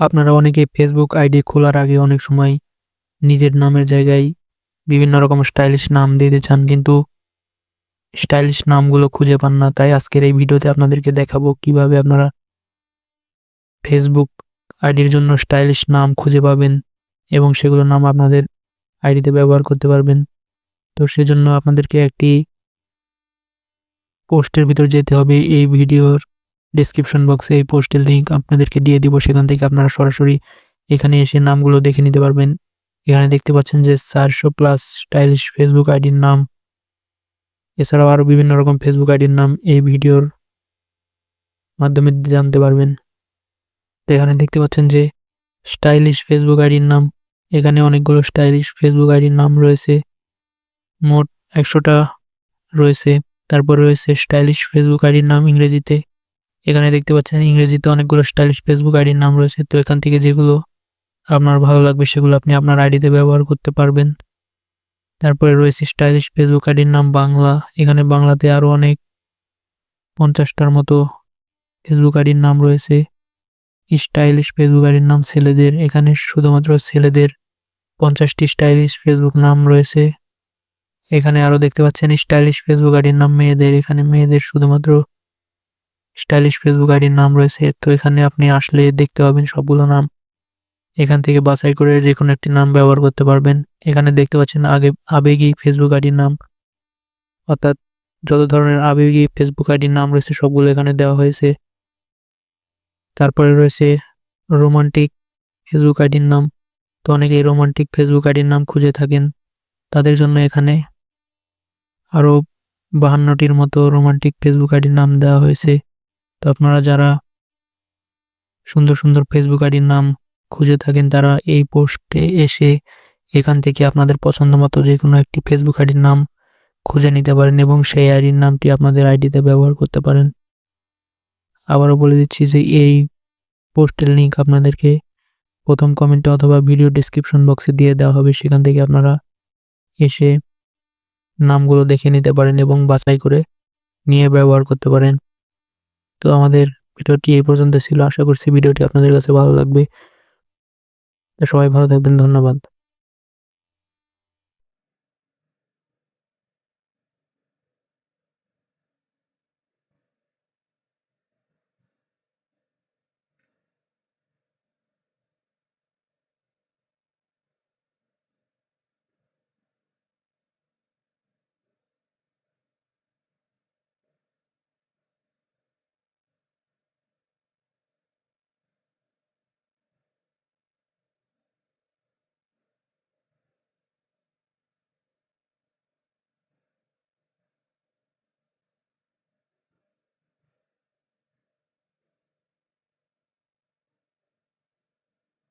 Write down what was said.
আপনারা অনেকেই Facebook ID খোলার আগে অনেক সময় নিজের নামের জায়গায় বিভিন্ন রকম স্টাইলিশ নাম দিতে চান, কিন্তু স্টাইলিশ নামগুলো খুঁজে পান না। তাই আজকের এই ভিডিওতে আপনাদেরকে দেখাবো কীভাবে আপনারা ফেসবুক আইডির জন্য স্টাইলিশ নাম খুঁজে পাবেন এবং সেগুলো নাম আপনাদের আইডিতে ব্যবহার করতে পারবেন। তো সেজন্য আপনাদেরকে একটি পোস্টের ভিতর যেতে হবে। এই ভিডিওর ডিসক্রিপশন বক্সে এই পোস্টের লিঙ্ক আপনাদেরকে দিয়ে দিব। সেখান থেকে আপনারা সরাসরি এখানে এসে নামগুলো দেখে নিতে পারবেন। এখানে দেখতে পাচ্ছেন যে চারশো প্লাস স্টাইলিশ ফেসবুক আইডির নাম। এছাড়াও আরও বিভিন্ন রকম ফেসবুক আইডির নাম এই ভিডিওর মাধ্যমে জানতে পারবেন। তো এখানে দেখতে পাচ্ছেন যে স্টাইলিশ ফেসবুক আইডির নাম। এখানে অনেকগুলো স্টাইলিশ ফেসবুক আইডির নাম রয়েছে। মোট একশোটা রয়েছে। তারপর রয়েছে স্টাইলিশ ফেসবুক আইডির নাম ইংরেজিতে। এখানে দেখতে পাচ্ছেন ইংরেজিতে অনেকগুলো স্টাইলিশ ফেসবুক আইডির নাম রয়েছে। তো এখান থেকে যেগুলো আপনার ভালো লাগবে সেগুলো আপনি আপনার আইডিতে ব্যবহার করতে পারবেন। তারপরে রয়েছে স্টাইলিশ ফেসবুক আইডির নাম বাংলা। এখানে বাংলাতে আরও অনেক পঞ্চাশটার মতো ফেসবুক আইডির নাম রয়েছে। স্টাইলিশ ফেসবুক আইডির নাম ছেলেদের। এখানে শুধুমাত্র ছেলেদের পঞ্চাশটি স্টাইলিশ ফেসবুক নাম রয়েছে। এখানে আরও দেখতে পাচ্ছেন স্টাইলিশ ফেসবুক আইডির নাম মেয়েদের। এখানে মেয়েদের শুধুমাত্র স্টাইলিশ ফেসবুক আইডির নাম রয়েছে, তো এখানে আপনি আসলে দেখতে পাবেন সবগুলো নাম। এখান থেকে বাছাই করে যে কোনো একটি নাম ব্যবহার করতে পারবেন। এখানে দেখতে পাচ্ছেন আগে আবেগী ফেসবুক আইডির নাম। অর্থাৎ যত ধরনের আবেগী ফেসবুক আইডির নাম রয়েছে, সবগুলো এখানে দেওয়া হয়েছে। তারপরে রয়েছে রোমান্টিক ফেসবুক আইডির নাম। তো অনেকেই রোমান্টিক ফেসবুক আইডির নাম খুঁজে থাকেন। তাদের জন্য এখানে আরও বাহান্নটির মতো রোমান্টিক ফেসবুক আইডির নাম দেওয়া হয়েছে। তো আপনারা যারা সুন্দর সুন্দর ফেসবুক আইডির নাম খুঁজে থাকেন, তারা এই পোস্টে এসে এখান থেকে আপনাদের পছন্দ মতো যে কোনো একটি ফেসবুক আইডির নাম খুঁজে নিতে পারেন এবং সেই আইডির নামটি আপনাদের আইডিতে ব্যবহার করতে পারেন। আবারও বলে দিচ্ছি যে এই পোস্টের লিঙ্ক আপনাদেরকে প্রথম কমেন্টে অথবা ভিডিও ডিসক্রিপশন বক্সে দিয়ে দেওয়া হবে। সেখান থেকে আপনারা এসে নামগুলো দেখে নিতে পারেন এবং বাছাই করে নিয়ে ব্যবহার করতে পারেন। তো আমাদের ভিডিওটি এই পর্যন্ত ছিল। আশা করছি ভিডিওটি আপনাদের কাছে ভালো লাগবে। সবাই ভালো থাকবেন। ধন্যবাদ।